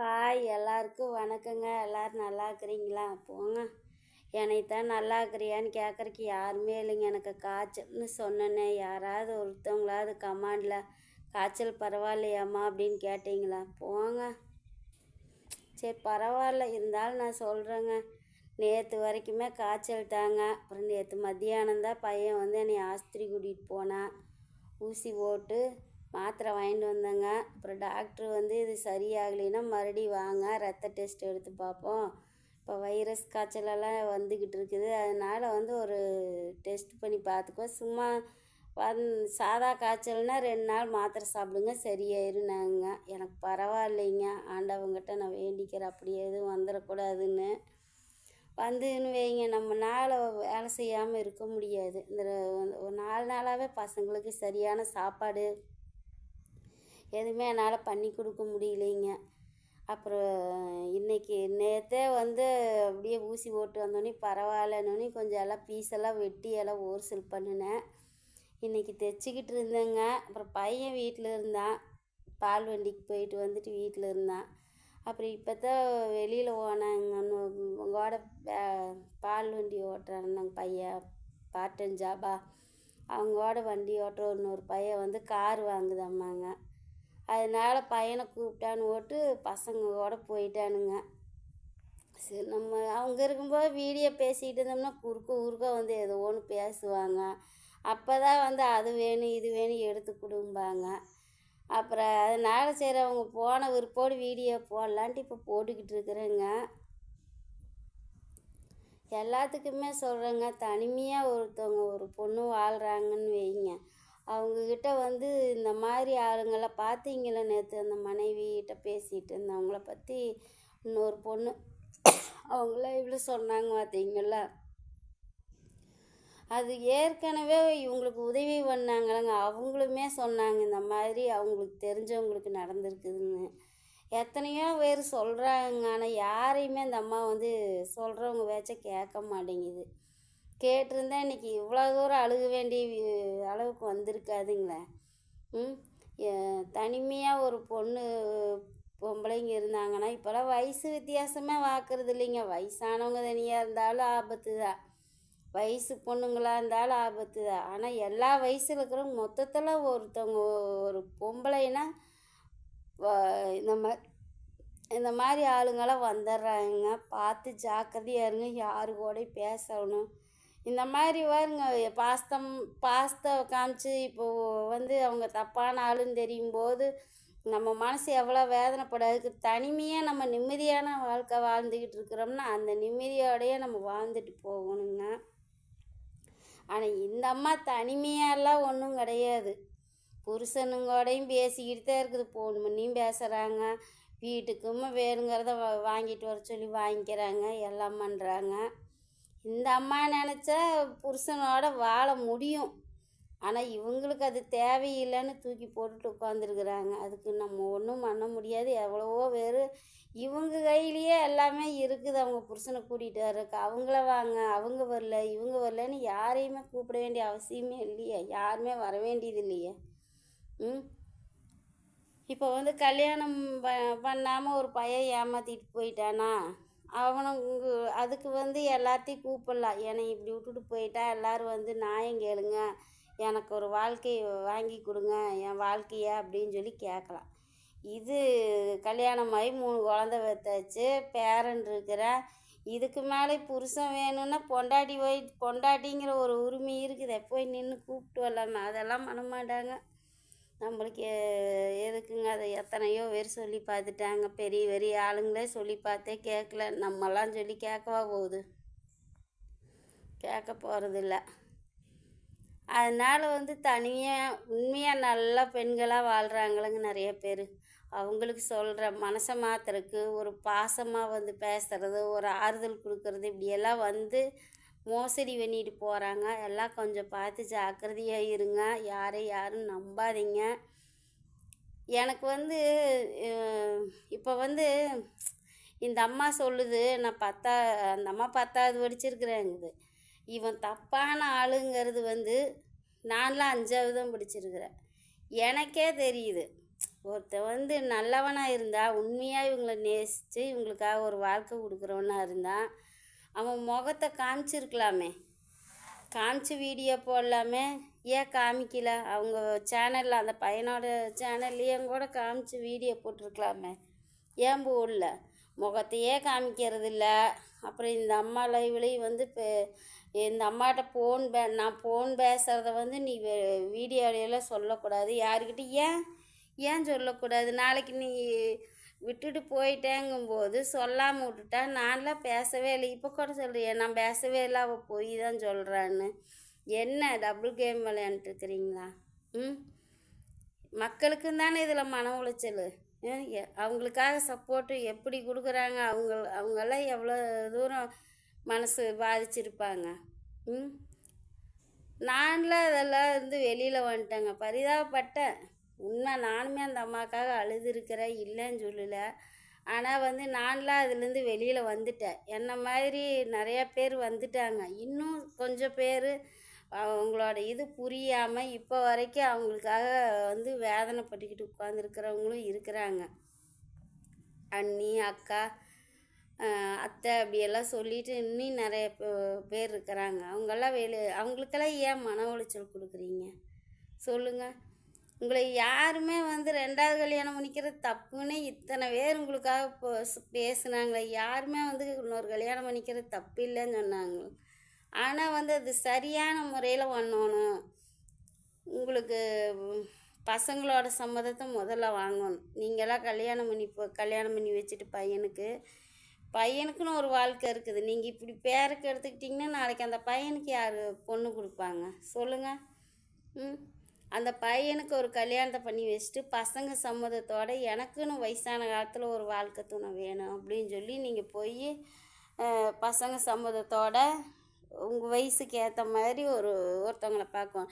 Hi எல்லாருக்கும் வணக்கங்க. எல்லோரும் நல்லா இருக்கிறீங்களா? போங்க. என்னைத்தான் நல்லா இருக்கிறியான்னு கேட்குறக்கு யாருமே இல்லைங்க. எனக்கு காய்ச்சல்னு சொன்னேனே. யாராவது ஒருத்தவங்களாவது கமாண்டில் காய்ச்சல் பரவாயில்லையாம்மா? அப்படின்னு கேட்டிங்களா? போங்க. சரி பரவாயில்ல. இருந்தாலும் நான் சொல்கிறேங்க நேற்று வரைக்குமே காய்ச்சல் தாங்க. அப்புறம் நேற்று மத்தியானம் தான் பையன் வந்து என்னை ஆஸ்திரி கூட்டிகிட்டு போனான். ஊசி போட்டு மாத்திரை வாங்கிட்டு வந்தேங்க. அப்புறம் டாக்டர் வந்து இது சரியாகலைன்னா மறுபடியும் வாங்க ரத்த டெஸ்ட் எடுத்து பார்ப்போம். இப்போ வைரஸ் காய்ச்சலெல்லாம் வந்துக்கிட்டு இருக்குது. அதனால் வந்து ஒரு டெஸ்ட் பண்ணி பார்த்துக்கோ. சும்மா வந் சாதா காய்ச்சல்னால் ரெண்டு நாள் மாத்திரை சாப்பிடுங்க சரியாயிருந்தாங்க எனக்கு பரவாயில்லைங்க. ஆண்டவங்கிட்ட நான் வேண்டிக்கிறேன். அப்படி எதுவும் வந்துடக்கூடாதுன்னு. வந்துன்னு வைங்க. நம்மளால் வேலை செய்யாமல் இருக்க முடியாது. இந்த ஒரு நாலு நாளாகவே பசங்களுக்கு சரியான சாப்பாடு எதுவுமே என்னால் பண்ணி கொடுக்க முடியலைங்க. அப்புறம் இன்றைக்கி நேற்றே வந்து அப்படியே ஊசி போட்டு வந்தோடனே பரவாயில்லனோடனே கொஞ்சம் எல்லாம் பீஸெல்லாம் வெட்டி எல்லாம் ஓர்சல் பண்ணினேன். இன்றைக்கி தைச்சிக்கிட்டு இருந்தேங்க. அப்புறம் பையன் வீட்டில் இருந்தான். பால் வண்டிக்கு போயிட்டு வந்துட்டு வீட்டில் இருந்தான். அப்புறம் இப்போ தான் வெளியில் போனாங்க உங்களோட பால் வண்டி ஓட்டுறாங்க பையன் பார்ட் டைம் ஜாபா அவங்களோட வண்டி ஓட்டுற இன்னொரு பையன் வந்து கார் வாங்குதாம்மாங்க. அதனால் பையனை கூப்பிட்டான்னு ஓட்டு பசங்களோட போயிட்டானுங்க. சரி நம்ம அவங்க இருக்கும்போது வீடியோ பேசிகிட்டு இருந்தோம்னா குறுக்க ஊருக்க வந்து ஏதோ ஒன்று பேசுவாங்க. அப்போ தான் வந்து அது வேணும் இது வேணும் எடுத்து கொடும்பாங்க. அப்புறம் அதனால் சரி அவங்க போன விருப்போடு வீடியோ போடலான்ட்டு இப்போ போட்டுக்கிட்டு இருக்கிறேங்க. எல்லாத்துக்குமே சொல்கிறேங்க தனிமையாக ஒருத்தவங்க ஒரு பொண்ணு வாழ்கிறாங்கன்னு வைங்க. அவங்கக்கிட்ட வந்து இந்த மாதிரி ஆளுங்களை பார்த்தீங்கள நேற்று அந்த மனைவிகிட்ட பேசிகிட்டு இருந்தவங்கள பற்றி இன்னொரு பொண்ணு அவங்கள இவ்வளோ சொன்னாங்க பார்த்தீங்களா அது ஏற்கனவே இவங்களுக்கு உதவி பண்ணாங்களங்க. அவங்களுமே சொன்னாங்க இந்த மாதிரி அவங்களுக்கு தெரிஞ்சவங்களுக்கு நடந்திருக்குதுன்னு. எத்தனையோ பேர் சொல்கிறாங்க ஆனால் யாரையுமே அந்த அம்மா வந்து சொல்கிறவங்க பேச்ச கேட்க மாட்டேங்குது. கேட்டிருந்தா இன்றைக்கி இவ்வளோ தூரம் அழுக வேண்டிய அளவுக்கு வந்திருக்காதுங்களே. ம்? தனிமையாக ஒரு பொண்ணு பொம்பளைங்க இருந்தாங்கன்னா இப்போல்லாம் வயசு வித்தியாசமே பார்க்குறது இல்லைங்க. வயசானவங்க தனியாக இருந்தாலும் ஆபத்து தான். வயசு பொண்ணுங்களாக இருந்தாலும் ஆபத்து தான். ஆனால் எல்லா வயசில் இருக்கிறவங்க மொத்தத்தில் ஒருத்தவங்க ஒரு பொம்பளைனா இந்த மாதிரி இந்த மாதிரி ஆளுங்களாம் வந்துடுறாங்க. பார்த்து ஜாக்கிரதையாக இருங்க. யாரு கூட பேசணும். இந்த மாதிரி பாருங்க பாஸ்தம் பாஸ்தை காமிச்சு இப்போது வந்து அவங்க தப்பான ஆளுன்னு தெரியும் போது நம்ம மனசு எவ்வளோ வேதனைப்படாதுக்கு தனிமையாக நம்ம நிம்மதியான வாழ்க்கை வாழ்ந்துக்கிட்டு இருக்கிறோம்னா அந்த நிம்மதியோடையே நம்ம வாழ்ந்துட்டு போகணுங்க. ஆனால் இந்த அம்மா தனிமையெல்லாம் ஒன்றும் கிடையாது. புருஷனுங்கோடையும் பேசிக்கிட்டு தான் இருக்குது. ஃபோன் பண்ணியும் பேசுகிறாங்க வீட்டுக்கும் வேணுங்கிறத வாங்கிட்டு வர சொல்லி வாங்கிக்கிறாங்க. எல்லாம் பண்ணுறாங்க இந்த அம்மா நினச்சா புருஷனோட வாழ முடியும். ஆனால் இவங்களுக்கு அது தேவையில்லைன்னு தூக்கி போட்டுட்டு உட்காந்துருக்குறாங்க அதுக்கு நம்ம ஒன்றும் பண்ண முடியாது. எவ்வளவோ பேர் இவங்க கையிலேயே எல்லாமே இருக்குது. அவங்க புருஷனை கூட்டிகிட்டு வர்றதுக்கு. அவங்கள வாங்க அவங்க வரல இவங்க வரலன்னு யாரையுமே கூப்பிட வேண்டிய அவசியமே இல்லையே. யாருமே வர வேண்டியது இல்லையே. ம்? இப்போ வந்து கல்யாணம் ப பண்ணாமல் ஒரு பையன் ஏமாற்றிட்டு போயிட்டானா? அவனுங்க அதுக்கு வந்து எல்லாத்தையும் கூப்பிடலாம். என்னை இப்படி விட்டுட்டு போயிட்டா எல்லோரும் வந்து நியாயம் கேளுங்க. எனக்கு ஒரு வாழ்க்கையை வாங்கி கொடுங்க. என் வாழ்க்கைய அப்படின்னு சொல்லி கேட்கலாம். இது கல்யாணமாகி மூணு குழந்த பெற்றாச்சு பேரன் இருக்கிறேன் இதுக்கு மேலே புருஷன் வேணும்னா பொண்டாட்டி போய் பொண்டாட்டிங்கிற ஒரு உரிமை இருக்குது. போய் நின்று கூப்பிட்டு வரலாமே. அதெல்லாம் பண்ண மாட்டாங்க. நம்மளுக்கு எதுக்குங்க? அதை எத்தனையோ பேர் சொல்லி பார்த்துட்டாங்க. பெரிய பெரிய ஆளுங்களே சொல்லி பார்த்தே கேட்கல. நம்மலாம் சொல்லி கேட்கவா போகுது? கேட்க போகிறதில்ல அதனால் வந்து தனியாக உண்மையாக நல்லா பெண்களாக வாழ்கிறாங்களுங்க நிறைய பேர். அவங்களுக்கு சொல்கிற மனசை மாத்துறதுக்கு ஒரு பாசமாக வந்து பேசுகிறது ஒரு ஆறுதல் கொடுக்கறது இப்படியெல்லாம் வந்து மோசடி பண்ணிட்டு போகிறாங்க எல்லாம் கொஞ்சம் பார்த்து ஜாக்கிரதையாக இருங்க. யாரை யாரும் நம்பாதீங்க. எனக்கு வந்து இப்போ வந்து இந்த அம்மா சொல்லுது நான் பத்தா அந்த அம்மா பத்தாவது படிச்சிருக்கிறேங்குது. இவன் தப்பான ஆளுங்கிறது வந்து நான்லாம் அஞ்சாவது தான் படிச்சிருக்கிறேன். எனக்கே தெரியுது. ஒருத்தன் வந்து நல்லவனாக இருந்தால் உண்மையாக இவங்கள நேசித்து இவங்களுக்காக ஒரு வாழ்க்கை கொடுக்குறவனாக இருந்தால் அவன் முகத்தை காமிச்சிருக்கலாமே. காமிச்சு வீடியோ போடலாமே. ஏன் காமிக்கல? அவங்க சேனலில் அந்த பையனோட சேனல்லையும் கூட காமிச்சு வீடியோ போட்டிருக்கலாமே. ஏன் போடல முகத்தையே காமிக்கிறது இல்லை அப்புறம் இந்த அம்மா லைவ்லேயும் வந்து இப்போ இந்த அம்மாட்ட ஃபோன் பே நான் ஃபோன் பேசுகிறத வந்து நீ வீடியோலையெல்லாம் சொல்லக்கூடாது. யாருக்கிட்ட ஏன் ஏன் சொல்லக்கூடாது? நாளைக்கு நீ விட்டுட்டு போயிட்டேங்கும்போது சொல்லாமல் விட்டுட்டா நான்லாம் பேசவே இல்லை. இப்போ கூட சொல்கிறேன் நான் பேசவே இல்லை அவள் போய் தான் சொல்கிறான்னு என்ன டபுள் கேம் விளையாண்டுருக்குறீங்களா ம்? மக்களுக்கும் தானே இதில் மன உளைச்சல். அவங்களுக்காக சப்போர்ட்டு எப்படி கொடுக்குறாங்க? அவங்க அவங்கெல்லாம் எவ்வளோ தூரம் மனசு பாதிச்சிருப்பாங்க? ம்? நான்லாம் அதெல்லாம் வந்து வெளியில் வந்துட்டேங்க. பரிதாபப்பட்டேன். உண்மை நானுமே அந்த அம்மாக்காக அழுதுருக்கிறேன் இல்லைன்னு சொல்லலை. ஆனால் வந்து நான்லாம் அதுலேருந்து வெளியில் வந்துட்டேன். என்னை மாதிரி நிறையா பேர் வந்துட்டாங்க. இன்னும் கொஞ்சம் பேர் அவங்களோட இது புரியாமல் இப்போ வரைக்கும் அவங்களுக்காக வந்து வேதனைப்பட்டுக்கிட்டு உட்காந்துருக்கிறவங்களும் இருக்கிறாங்க. அண்ணி அக்கா அத்தை அப்படியெல்லாம் சொல்லிட்டு இன்னும் நிறைய பே- பேர் இருக்கிறாங்க. அவங்கெல்லாம் வெளி அவங்களுக்கெல்லாம் ஏன் மன உளைச்சல் கொடுக்குறீங்க? சொல்லுங்கள் உங்களை யாருமே வந்து ரெண்டாவது கல்யாணம் பண்ணிக்கிறது தப்புன்னு இத்தனை பேர் உங்களுக்காக இப்போ பேசுனாங்களே. யாருமே வந்து இன்னொரு கல்யாணம் பண்ணிக்கிறது தப்பு இல்லைன்னு சொன்னாங்க. ஆனால் வந்து அது சரியான முறையில் பண்ணணும். உங்களுக்கு பசங்களோட சம்மதத்தை முதல்ல வாங்கணும். நீங்களாம் கல்யாணம் பண்ணி இப்போ கல்யாணம் பண்ணி வச்சுட்டு பையனுக்கு பையனுக்குன்னு ஒரு வாழ்க்கை இருக்குது. நீங்கள் இப்படி பேருக்கு எடுத்துக்கிட்டிங்கன்னா நாளைக்கு அந்த பையனுக்கு யார் பொண்ணு கொடுப்பாங்க? சொல்லுங்கள் ம். அந்த பையனுக்கு ஒரு கல்யாணத்தை பண்ணி வச்சுட்டு பசங்க சம்மதத்தோட எனக்குன்னு வயசான காலத்தில் ஒரு வாழ்க்கை துணை வேணும் அப்படின்னு சொல்லி நீங்கள் போய் பசங்க சம்மதத்தோட உங்கள் வயசுக்கு ஏற்ற மாதிரி ஒரு ஒருத்தவங்கள பார்க்கணும்.